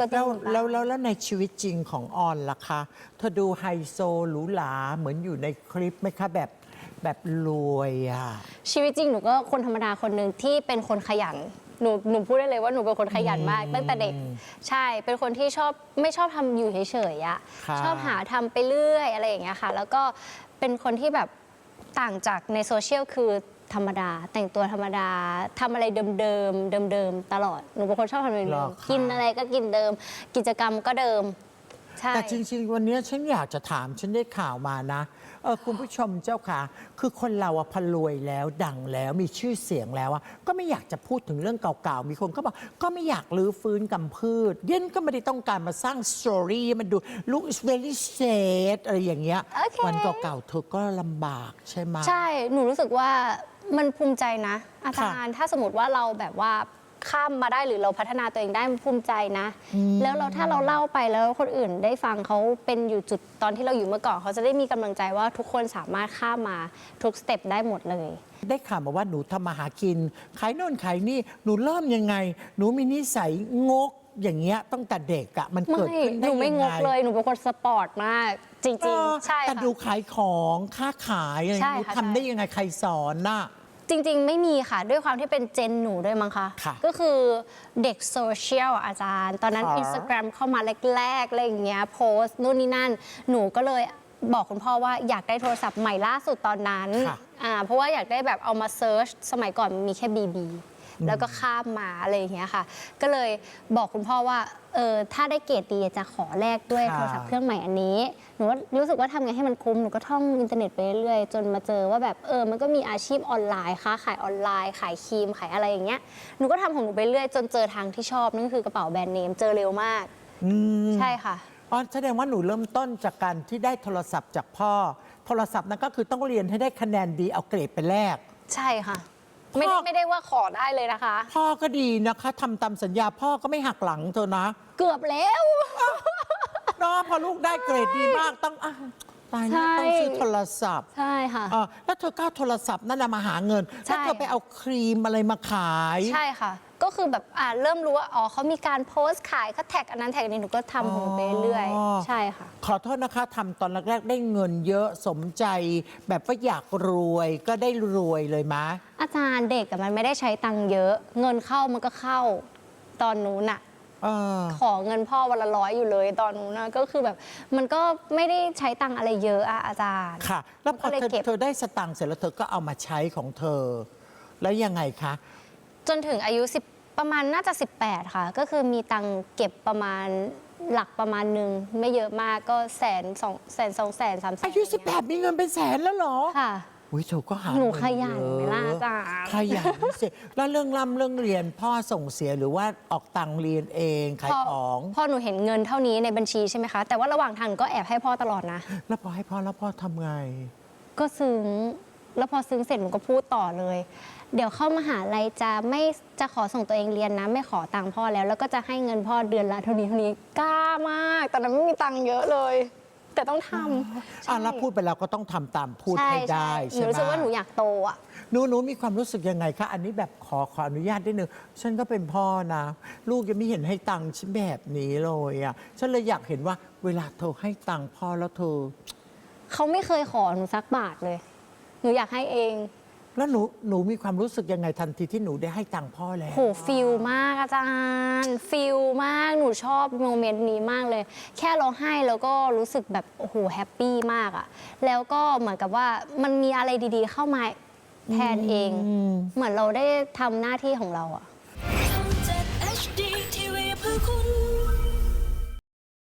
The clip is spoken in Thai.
ก็ต้แล้อวงแล้วแล้วแล้วในชีวิตจริงของออนล่ะคะเธอดูไฮโซหรูหราเหมือนอยู่ในคลิปไหมคะแบบแบบรวยอะ ชีวิตจริงหนูก็คนธรรมดาคนหนึ่งที่เป็นคนขยันหนูหนูพูดได้เลยว่าหนูเป็นคนขยันมาก ตั้งแต่เด็กใช่เป็นคนที่ชอบไม่ชอบทำอยู่เฉยๆอะค่ะชอบหาทำไปเรื่อยอะไรอย่างเงี้ยค่ะ แล้วก็เป็นคนที่แบบต่างจากในโซเชียลคือ ธรรมดา แต่งตัวธรรมดาทำอะไรเดิมๆเดิมๆตลอดหนูเป็นคนชอบทำอะไรหรเดิอมคะ ๆกินอะไรก็กินเดิม กิจกรรมก็เดิม ใช่ แต่จริง ๆ วันนี้ฉันอยากจะถามฉันได้ข่าวมานะเออคุณผู้ชมเจ้าค่ะ คือคนเราอะพอรวยแล้วดังแล้วมีชื่อเสียงแล้วอะก็ไม่อยากจะพูดถึงเรื่องเก่าๆ มีคนก็บอกก็ไม่อยากลื้อฟื้นกำพืชเย็นก็ไม่ได้ต้องการมาสร้างสตอรี่มันดู look is very sad อะไรอย่างเงี้ย โอเค วันเก่าๆเธอก็ลำบากใช่ไหม ใช่ หนูรู้สึกว่า มันภูมิใจนะ อาจารย์ถ้าสมมติว่าเราแบบว่าข้ามมาได้หรือเราพัฒนาตัวเองได้มันภูมิใจนะ แล้วเราถ้าเราเล่าไปแล้วคนอื่นได้ฟังเขาเป็นอยู่จุดตอนที่เราอยู่เมื่อก่อนเขาจะได้มีกำลังใจว่าทุกคนสามารถข้ามมาทุกสเต็ปได้หมดเลย ได้ข่าวมาว่าหนูทำมาหากิน ขายโน่นขายนี่หนูเริ่มยังไง หนูมีนิสัยงกอย่างเงี้ยตั้งแต่เด็กอะมันไม่เกิดขึ้นหได้นูไม่ยังงไงกเลยหนูเป็นคนสปอร์ตมากจเอริงอๆใช่แต่ค่ะดูขายของค้าขายอะไรใช่หนูค่ะทำใช่ได้ยังไงใครสอนน่ะ จริงๆ ไม่มีค่ะ ด้วยความที่เป็นเจนหนูด้วยมั้งคะ ค่ะก็คือเด็กโซเชียลอะอาจารย์ ตอนนั้น ค่ะ Instagram เข้ามาแรกๆอะไรอย่างเงี้ยโพสต์นู่นนี่นั่น หนูก็เลยบอกคุณพ่อว่าอยากได้โทรศัพท์ใหม่ล่าสุดตอนนั้นค่ะ อ่าเพราะว่าอยากได้แบบเอามาเซิร์ชสมัยก่อนมันมีแค่ BB แล้วก็ข้ามมาอะไรอย่างเงี้ยค่ะ ก็เลยบอกคุณพ่อว่าเออถ้าได้เกรดดีจะขอแลกด้วยค่ะโทรศัพท์เครื่องใหม่อันนี้หนูว่ารู้สึกว่าทำไงให้มันคุ้มหนูก็ท่องอินเทอร์เน็ตไปเรื่อยๆจนมาเจอว่าแบบเออมันก็มีอาชีพออนไลน์ค้าขายออนไลน์ขายครีมขายอะไรอย่างเงี้ยหนูก็ทำของหนูไปเรื่อยจนเจอทางที่ชอบนั่นก็คือกระเป๋าแบรนด์เนมเจอเร็วมาก อืมใช่ค่ะ อ๋อแสดงว่าหนูเริ่มต้นจากการที่ได้โทรศัพท์จากพ่อ โทรศัพท์นั้นก็คือต้องเรียนให้ได้คะแนนดีเอาเกรดไปแลก ใช่ค่ะ ไม่ได้พ่อไม่ได้ว่าขอได้เลยนะคะ พ่อก็ดีนะคะทำตามสัญญาพ่อก็ไม่หักหลังเธอนะเกือบแล้ว เนาะพอลูกได้เกรดดีมากต้องอะ ตายแล้วใช่ ต้องซื้อโทรศัพท์ใช่ค่ะ อะแล้วเธอก็เอาโทรศัพท์นั่นนะมาหาเงิน ใช่ แล้วเธอไปเอาครีมอะไรมาขาย ใช่ค่ะ ก็คือแบบอ่าเริ่มรู้ว่าอ๋อเขามีการโพสต์ขายเขาแท็กอันนั้นแท็กอันนี้หนูก็ทำของหนูไปเรื่อยอ๋อๆใช่ค่ะ ขอโทษนะคะทำตอนแรก ๆ ได้เงินเยอะสมใจ แบบว่าอยากรวยก็ได้รวยเลยมะ อาจารย์เด็กอะมันไม่ได้ใช้ตังค์เยอะ เงินเข้ามันก็เข้า ตอนนู้นอะ เออ ขอเงินพ่อวันละร้อยอยู่เลยตอนนู้นนะก็คือแบบ มันก็ไม่ได้ใช้ตังค์อะไรเยอะอะอาจารย์ ค่ะ แล้วพอก็เลยเธอเก็บ เธอได้สตังค์เสร็จแล้วเธอก็เอามาใช้ของเธอ แล้วยังไงคะ จนถึงอายุ 10 ประมาณน่าจะ 18 ค่ะ ก็คือมีตังค์เก็บประมาณหลักประมาณหนึ่งไม่เยอะมากก็แสนสองแสนสองแสนสามแสนอายุ 18 มีเงินเป็นแสนแล้วเหรอ ค่ะ อุ้ยเธอก็หาหนูเงิขยันเอะไหมล่ะอาจารย์ขยันสิแล้วเรื่องร่ำเรื่องเรียนพ่อส่งเสียหรือว่าออกตังค์เรียนเองขายพอของพอหนูเห็นเงินเท่านี้ในบัญชีใช่ไหมคะ แต่ว่าระหว่างทางหนูก็แอบให้พ่อตลอดนะ แล้วพอให้พ่อแล้วพ่อทำไง ก็ซึ้งแล้วพอซึ้งเสร็จหนูก็พูดต่อเลย เดี๋ยวเข้ามหาลัยจะไม่จะขอส่งตัวเองเรียนนะ ไม่ขอตังค์พ่อแล้ว แล้วก็จะให้เงินพ่อเดือนละเท่านี้เท่านี้กล้ามากตอนนั้นไม่มีตังค์เยอะเลย แต่ต้องทำอะแล้วพูดไปแล้วก็ต้องทำตามพูดใช่ให้ได้หนูใช่ไหมรู้สึกว่าหนูอยากโตอะ หนูหนูมีความรู้สึกยังไงคะ อันนี้แบบขอขออนุญาตนิดนึงฉันก็เป็นพ่อนะ ลูกยังไม่เห็นให้ตังค์ฉันแบบนี้เลยอะฉันเลยอยากเห็นว่าเวลาเธอให้ตังค์พ่อแล้วเธอ เขาไม่เคยขอหนูสักบาทเลย หนูอยากให้เอง แล้วหนูหนูมีความรู้สึกยังไงทันทีที่หนูได้ให้ตังค์พ่อแล้ว โหฟิลมากอาจารย์ฟิลมากหนูชอบโมเมนต์นี้มากเลย แค่เราให้แล้วก็รู้สึกแบบโอ้โหแฮปปี้มากอะแล้วก็เหมือนกับว่ามันมีอะไรดีๆ เข้ามาแทนเอง เหมือนเราได้ทำหน้าที่ของเราอะ ทำจาก HD TV เพื่อคุณ